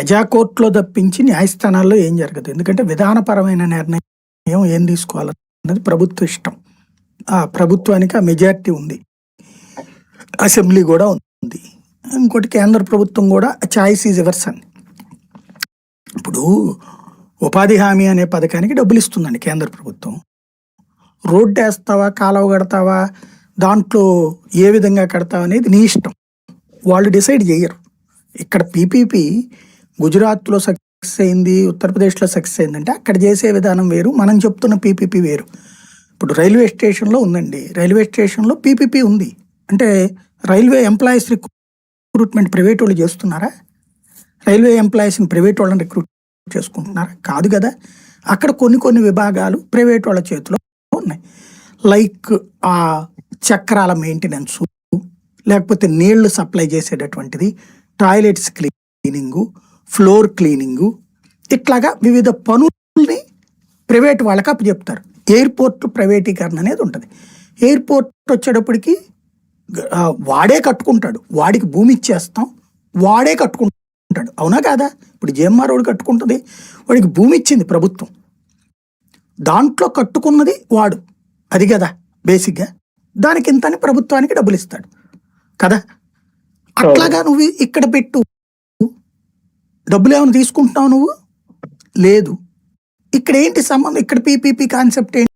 ప్రజాకోర్టులో తప్పించి న్యాయస్థానాల్లో ఏం జరగదు. ఎందుకంటే విధానపరమైన నిర్ణయం ఏం తీసుకోవాలన్నది ప్రభుత్వ ఇష్టం. ఆ ప్రభుత్వానికి ఆ మెజారిటీ ఉంది. అసెంబ్లీ కూడా ఉంది. ఇంకోటి కేంద్ర ప్రభుత్వం కూడా చాయిస్ ఈజ్ ఎవర్స్ అని ఇప్పుడు ఉపాధి హామీ అనే పథకానికి డబ్బులు ఇస్తుందండి కేంద్ర ప్రభుత్వం. రోడ్డు వేస్తావా కాలువ కడతావా దాంట్లో ఏ విధంగా కడతావు అనేది నీ ఇష్టం. వాళ్ళు డిసైడ్ చేయరు. ఇక్కడ పీపీపీ గుజరాత్లో సక్సెస్ అయింది ఉత్తరప్రదేశ్లో సక్సెస్ అయిందంటే అక్కడ చేసే విధానం వేరు మనం చెప్తున్న పీపీపీ వేరు. ఇప్పుడు రైల్వే స్టేషన్లో ఉందండి. రైల్వే స్టేషన్లో పీపీపీ ఉంది. అంటే రైల్వే ఎంప్లాయీస్ రిక్రూట్మెంట్ ప్రైవేట్ వాళ్ళు చేస్తున్నారా? రైల్వే ఎంప్లాయీస్ని ప్రైవేట్ వాళ్ళని రిక్రూట్ చేసుకుంటున్నారా? కాదు కదా. అక్కడ కొన్ని కొన్ని విభాగాలు ప్రైవేట్ వాళ్ళ చేతిలో ఉన్నాయి. లైక్ ఆ చక్రాల మెయింటెనెన్స్ లేకపోతే నీళ్ళు సప్లై చేసేటటువంటిది టాయిలెట్స్ క్లీనింగు ఫ్లోర్ క్లీనింగు. ఇట్లాగా వివిధ పనుల్ని ప్రైవేట్ వాళ్ళకి అప్పచెప్తారు ఎయిర్పోర్ట్ ప్రైవేటీకరణ అనేది ఉంటుంది. ఎయిర్పోర్ట్ వచ్చేటప్పటికి వాడే కట్టుకుంటాడు. వాడికి భూమి ఇచ్చేస్తాం. వాడే కట్టుకుంటాడు. అవునా కాదా? ఇప్పుడు జేఎంఆర్ వాడు కట్టుకుంటుంది. వాడికి భూమి ఇచ్చింది ప్రభుత్వం. దాంట్లో కట్టుకున్నది వాడు. అది కదా బేసిక్గా. దానికి ఇంతని ప్రభుత్వానికి డబ్బులు ఇస్తాడు కదా? అట్లాగా నువ్వు ఇక్కడ పెట్టు. డబ్బులు ఏమైనా తీసుకుంటున్నావు నువ్వు? లేదు. ఇక్కడ ఏంటి సంబంధం? ఇక్కడ పీపీపీ కాన్సెప్ట్ ఏంటి?